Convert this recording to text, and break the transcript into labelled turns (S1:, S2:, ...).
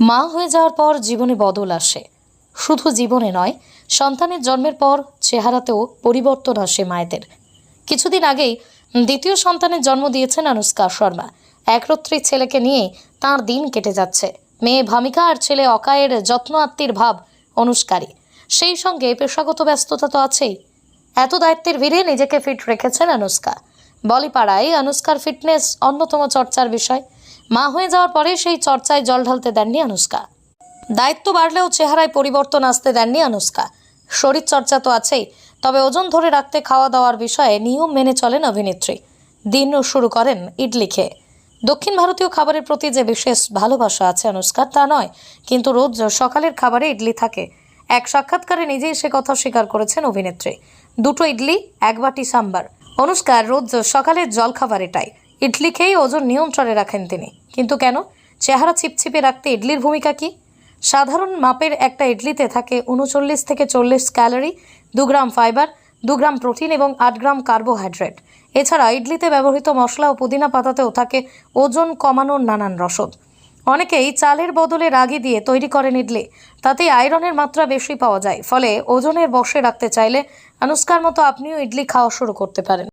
S1: মা হয়ে যাওয়ার পর জীবনে বদল আসে। শুধু জীবনে নয়, সন্তানের জন্মের পর চেহারাতেও পরিবর্তন আসে মায়েদের। কিছুদিন আগেই দ্বিতীয় সন্তানের জন্ম দিয়েছেন অনুষ্কা শর্মা। একরত্রী ছেলেকে নিয়ে তার দিন কেটে যাচ্ছে। মেয়ে ভামিকা আর ছেলে অকায়ের যত্ন আত্মীর ভাব অনুষ্কারী সেই সঙ্গে পেশাগত ব্যস্ততা তো আছেই। এত দায়িত্বের ভিড়ে নিজেকে ফিট রেখেছেন অনুষ্কা। বলিপাড়ায় অনুষ্কার ফিটনেস অন্যতম চর্চার বিষয়। মা হয়ে যাওয়ার পরে সেই চর্চায় জল ঢালতে দেননি অনুষ্কা। দায়িত্ব বাড়লেও চেহারায় পরিবর্তন আসতে দেননি অনুষ্কা। শরীর চর্চা তো আছেই, তবে ওজন ধরে রাখতে খাওয়া দাওয়ার বিষয়ে নিয়ম মেনে চলেন অভিনেত্রী। দিন শুরু করেন ইডলি খেয়ে। দক্ষিণ ভারতীয় খাবারের প্রতি যে বিশেষ ভালোবাসা আছে অনুষ্কার, তা নয়, কিন্তু রোজ সকালের খাবারে ইডলি থাকে। এক সাক্ষাৎকারে নিজেই সে কথা স্বীকার করেছেন অভিনেত্রী। দুটো ইডলি, এক বাটি সাম্বার। অনুষ্কার রোজ সকালের জলখাবার এটাই ইডলি খেয়েই ওজন নিয়ন্ত্রণে রাখেন তিনি। কিন্তু কেন? চেহারা চিপচিপে রাখতে ইডলির ভূমিকা কি? সাধারণ মাপের একটা ইডলিতে থাকে উনচল্লিশ থেকে চল্লিশ ক্যালোরি, দু গ্রাম ফাইবার, দু গ্রাম প্রোটিন এবং আট গ্রাম কার্বোহাইড্রেট। এছাড়া ইডলিতে ব্যবহৃত মশলা ও পুদিনা পাতাতেও থাকে ওজন কমানোর নানান রসদ। অনেকেই চালের বদলে রাগি দিয়ে তৈরি করেন ইডলি। তাতে আয়রনের মাত্রা বেশি পাওয়া যায়। ফলে ওজনের বশে রাখতে চাইলে অনুষ্কার মতো আপনিও ইডলি খাওয়া শুরু করতে পারেন।